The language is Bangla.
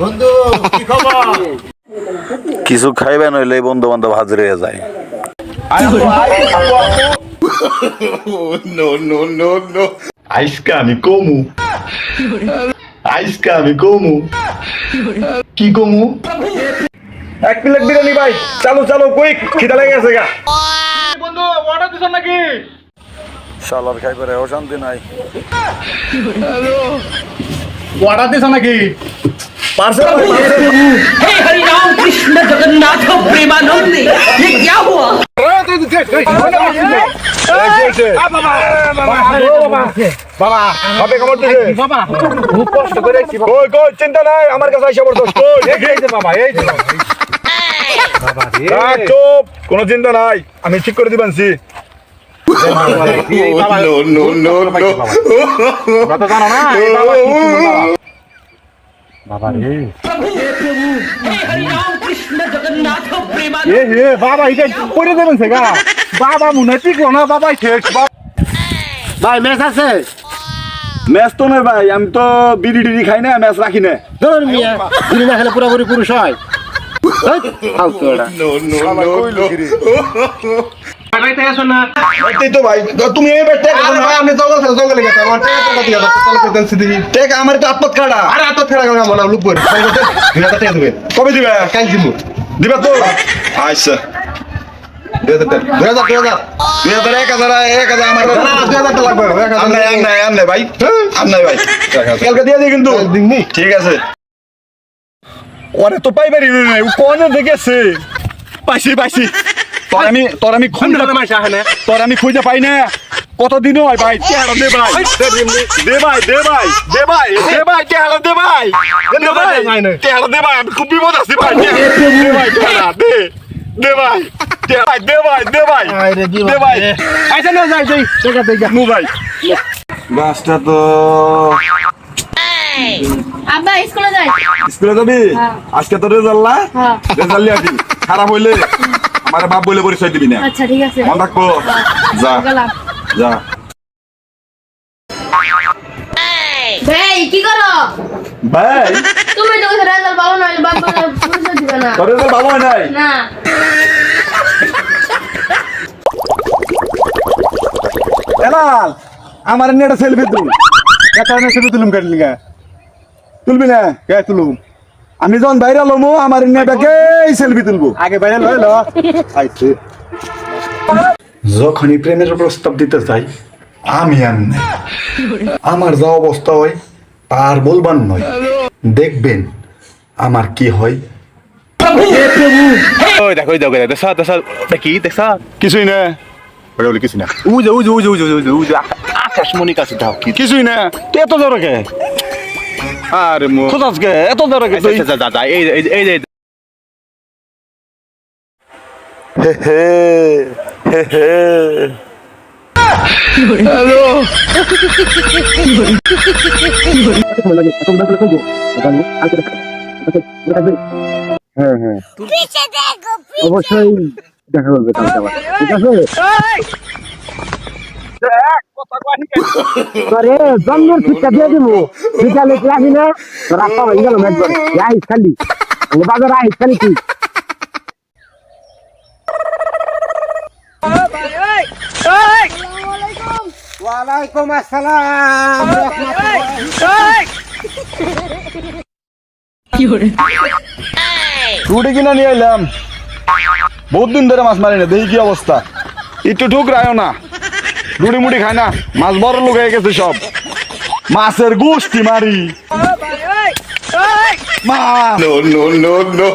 বন্ধু কি খবর? কিছু খাইবে নইলে বন্ধু বান্ধব হাজির হয়ে যায়। আইসকা আমি কমু। আইসকা আমি কমু। কি কমু? এক প্লেট বিরিয়ানি ভাই চালু চালু কুইক খিদা লেগে গেছে গা। শালার খাইবে অশান্তি নাই। অর্ডার দিছ নাকি পার্সেল हे हरि राम कृष्ण जगन्नाथ प्रेमानंदी ये क्या हुआ বাবা হবে খবর দিছে বাবা খুব কষ্ট করে কই কই চিন্তা নাই আমার কাছে আইসা পড়তো কই এই যে বাবা এই যে বাবা রে চুপ কোনো চিন্তা নাই আমি ঠিক করে দিবানছি নো নো নো নো বাবা জানো না বাবা বাবা রে এ বাবা এটা পড়ে দেবেন বাবা মনে না বাবা শেষ ভাই আছে তো নয় ভাই আমি তো বিড়ি টিড়ি খাই না রাখি না বিড়ি না খেলে পুরোপুরি পুরুষ হয় নো নো নো। এই তো ভাই। তুমি এই বেটে ভাই আপনি জঙ্গল থেকে জঙ্গলে গেছে। আমার টাকা চালু আমার তো আত্মত খাড়া আরে আত্মত খাড়া করে মনে লুক করে দুই হাজার টাকা দিবেন কবে দিবে? কাল দিব। দিবে তো। আচ্ছা। দুই হাজার দুই হাজার দুই হাজার। দুই হাজার এক হাজার এক হাজার আমার দুই হাজার টাকা লাগবে। আম নাই আম নাই আম নাই ভাই। আম নাই ভাই। কালকে দিয়ে দিই কিন্তু। ঠিক আছে। ওরে তো পাইবারি নাই কোনে দেখেছে? পাইছি পাইছি। তোর আমি তোর আমি খুঁজে তোর আমি খুঁজে পাই না কতদিন হয় ভাই দে ভাই দে ভাই দে ভাই দে ভাই দে ভাই চেহারা দে ভাই দে ভাই চেহারা দে ভাই আমি খুব বিপদ আছি ভাই দে ভাই চেহারা দে দে ভাই দে ভাই দে ভাই দে ভাই দে ভাই আচ্ছা না যাই যাই টাকা দে নু ভাই গাছটা তো আব্বা স্কুলে যাই স্কুলে যাবি আজকে তো রেজাল্ট না হ্যাঁ রেজাল্ট খারাপ হইলে আমার বাপ বলে পরিচয় দিবি না। আচ্ছা ঠিক আছে। মন রাখব। যা। যা। ভাই কি করো? ভাই। তুমি তো ভালো নয় বাবা পরিচয় দিবে না। তোর ভালো নাই? না। এলাল আমার একটা সেলফি তুল। একটা সেলফি তুলুম কাটলি গা তুলবি না? কে তুলুম? আমি যখন বাইরে লমু আমার নেটাকে সেলফি তুলবো। আগে বাইরে লয় ল। আইছে। যখনই প্রেমের প্রস্তাব দিতে চাই আমি আর নাই। আমার যা অবস্থা হয় তার বলবার নয়। দেখবেন আমার কি হয়। ওই দেখো ওই দেখো দেখো। দেখো দেখি দেখো কিছুই না। ওটা বলি কিছুই না। উজে উজে উজে উজে উজে উজে। আকাশমণি কাছে কি? কিছুই না। এত জোরে কে? আরে মো খোঁজাস কে এত জোরে কে তুই যা যা এই এই এই হে হে হে হে। অবশ্যই দেখা করবে কালকে আবার। ঠিক আছে? আরে জন্মের শিক্ষা দিয়ে দিব। বিকালে ক্লাসি না রাস্তা হয়ে গেল একবার আইস খালি। বাজার আইস খালি তুই। ওয়ালাইকুম আসসালাম। রুটি কিনা নিয়ে এলাম। বহুত দিন ধরে মাছ মারি না দেখি কি অবস্থা। একটু ঠুক রায় না। রুটি মুটি খায় না মাছ বড় লোক হয়ে গেছে সব। মাছের গোষ্ঠী মারি। মা। No no no no